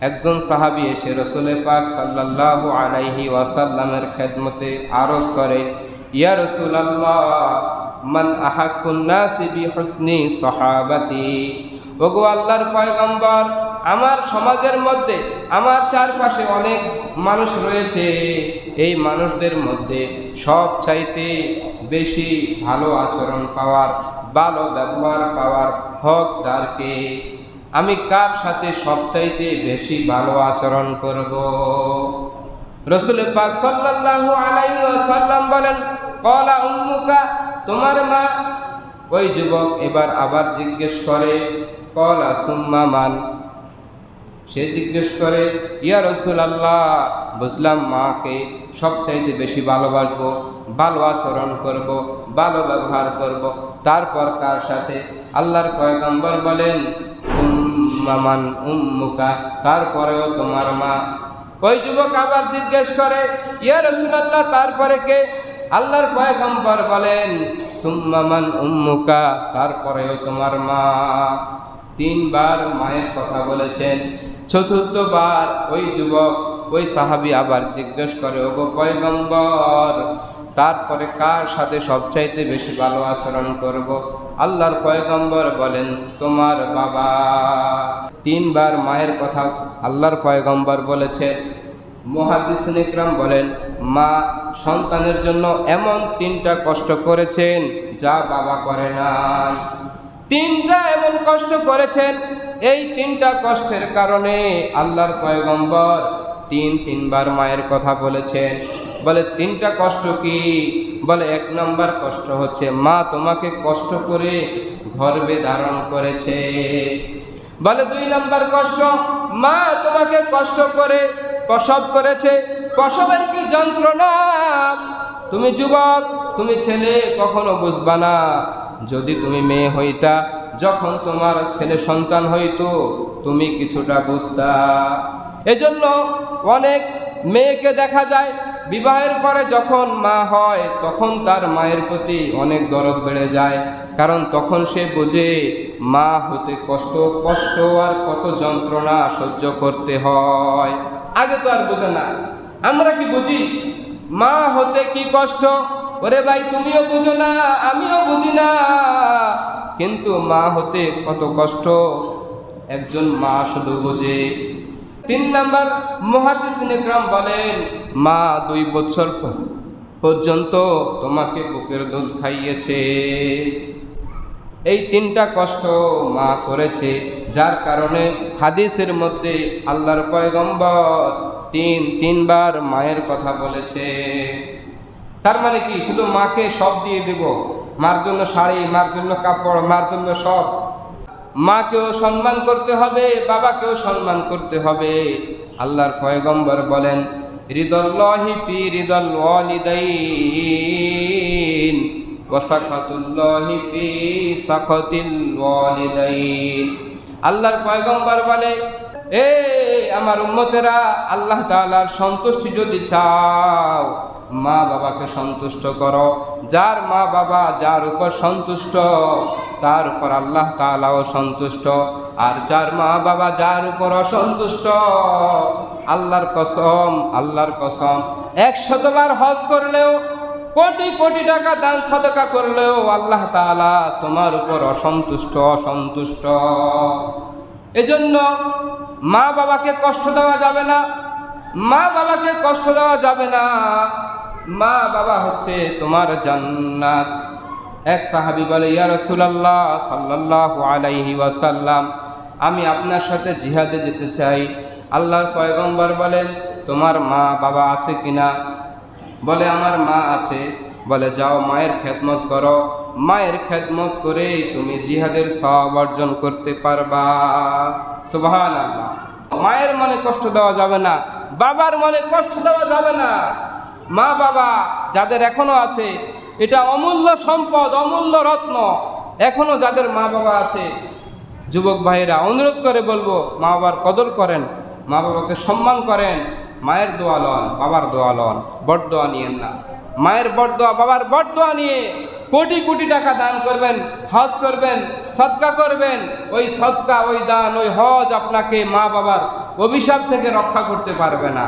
একজন সাহাবি এসে রসুলে পাক সাল্লাহ আলাইহি ওয়াসাল্লামের খেদমতে আরজ করে, ইয়া রসুলাল্লাহ, মান আহাকুন্নাসি বি হুসনি সাহাবাতি? ওগো আল্লাহর পয়গম্বর, আমার সমাজের মধ্যে, আমার চারপাশে অনেক মানুষ রয়েছে। এই মানুষদের মধ্যে সব চাইতে বেশি ভালো আচরণ পাওয়ার, ভালো ব্যবহার পাওয়ার হকদারকে আমি কার সাথে সবচাইতে বেশি ভালো আচরণ করব? রসুল পাক সাল্লাল্লাহু আলাইহি ওয়াসাল্লাম বলেন, কলা উম্মুকা, তোমার মা? ওই যুবক এবার আবার জিজ্ঞেস করে, কলা সুম্মা মান? সে জিজ্ঞেস করে, ইয়া রসুল আল্লাহ বুঝলাম মাকে সবচাইতে বেশি ভালোবাসবো, ভালো আচরণ করব, ভালো ব্যবহার করব। তারপর কার সাথে? আল্লাহর পয়গম্বর বলেন উম্মামান উম্মুকা, তারপরেও তোমার মা। ওই যুবক আবার জিজ্ঞেস করে, ইয়া রসুলাল্লাহ, তারপরে কে? আল্লাহর পয়গম্বর বলেন সুম্মামান উম্মুকা, তারপরেও তোমার মা। তিনবার মায়ের কথা বলেছেন। চতুর্থবার ওই যুবক, ওই সাহাবি আবার জিজ্ঞেস করে, ওগো পয়গম্বর তারপরে কার সাথে সবচাইতে বেশি ভালো আচরণ করব? আল্লাহর পয়গম্বর বলেন, তোমার বাবা। তিনবার মায়ের কথা আল্লাহর পয়গম্বর বলেছে। মহাদিসিন ইকরাম বলেন, মা সন্তানের জন্য এমন তিনটা কষ্ট করেছেন যা বাবা করে না তিনটা এমন কষ্ট করেছেন, এই তিনটা কষ্টের কারণে আল্লাহর পয়গম্বর তিন তিনবার মায়ের কথা বলেছেন। বলে, তিনটা কষ্ট কি? বলে, এক নম্বর কষ্ট হচ্ছে, মা তোমাকে কষ্ট করে গর্বে ধারণ করেছে। বলে, দুই নম্বর কষ্ট, মা তোমাকে কষ্ট করে প্রসব করেছে। প্রসবের কি যন্ত্রণা? তুমি যুবক, তুমি ছেলে, কখনো বুঝবা না। যদি তুমি মেয়ে হইতা, যখন তোমার ছেলে সন্তান হইতো, তুমি কিছুটা বুঝতা। এজন্য অনেক মেয়েকে দেখা যায় বিবাহের পরে যখন মা হয়, তখন তার মায়ের প্রতি অনেক দরদ বেড়ে যায়। কারণ তখন সে বোঝে, মা হতে কষ্ট কষ্ট আর কত যন্ত্রণা সহ্য করতে হয়। আগে তো আর বোঝে না। আমরা কি বুঝি? মা হতে কি কষ্ট? ওরে ভাই, তুমিও বুঝো না, আমিও বুঝি না। কিন্তু মা হতে কত কষ্ট? একজন মা শুধু বোঝে। তিন নাম্বার মহাদিস নিক্রম বলেন মা দুই বছর পর্যন্ত তোমাকে বুকের দুধ খাইয়েছে। এই তিনটা কষ্ট মা করেছে, যার কারণে হাদিসের মধ্যে আল্লাহর পয়গম্বর তিন, তিনবার মায়ের কথা বলেছে। তার মানে কি? শুধু মাকে সব দিয়ে দেব, মার জন্য শাড়ি, মার জন্য কাপড়, মার জন্য সব। মাকেও সম্মান করতে হবে, বাবাকেও সম্মান করতে হবে। আল্লাহর পয়গম্বর বলেন হৃদল্লাহি ফি হৃদল ওয়ালিদাইন ওয়াসাখাতুল্লাহি ফি সাখাতিল ওয়ালিদাইন। আল্লাহর পয়গম্বর বলে, এ আমার উম্মতেরা, আল্লাহ তাআলার সন্তুষ্টি যদি চাও, মা বাবাকে সন্তুষ্ট করো। যার মা বাবা যার উপর সন্তুষ্ট, তার উপর আল্লাহ তাআলাও সন্তুষ্ট। আর যার মা বাবা যার উপর অসন্তুষ্ট আল্লাহর কসম আল্লাহর কসম। একশতবার হজ করলেও, কোটি কোটি টাকা দান সদকা করলেও আল্লাহ তাআলা তোমার উপর অসন্তুষ্ট অসন্তুষ্ট। এজন্য মা বাবাকে কষ্ট দেওয়া যাবে না, মা বাবাকে কষ্ট দেওয়া যাবে না। মা বাবা হচ্ছে তোমার জান্নাত। এক সাহাবি বলে, ইয়া রাসূলুল্লাহ সাল্লাল্লাহু আলাইহি ওয়াসাল্লাম, আমি আপনার সাথে জিহাদে যেতে চাই। আল্লাহর পয়গম্বর বলেন, তোমার মা বাবা আছে কিনা? বলে, আমার মা আছে। বলে, যাও, মায়ের খেদমত করো। মায়ের খেদমত করে তুমি জিহাদের সব অর্জন করতে পারবা। সুবহান আল্লাহ মায়ের মনে কষ্ট দেওয়া যাবে না, বাবার মনে কষ্ট দেওয়া যাবে না। মা বাবা যাদের এখনও আছে, এটা অমূল্য সম্পদ, অমূল্য রত্ন, এখনও যাদের মা বাবা আছে, যুবক ভাইয়েরা অনুরোধ করে বলব, মা বাবার কদর করেন। মা বাবাকে সম্মান করেন, মায়ের দোয়া লন, বাবার দোয়া লন বট দোয়া নিয়েন না। মায়ের বট দোয়া, বাবার বট দোয়া নিয়ে কোটি কোটি টাকা দান করবেন, হজ করবেন সৎকা করবেন। ওই সৎকা ওই দান, ওই হজ আপনাকে মা বাবার অভিশাপ থেকে রক্ষা করতে পারবে না।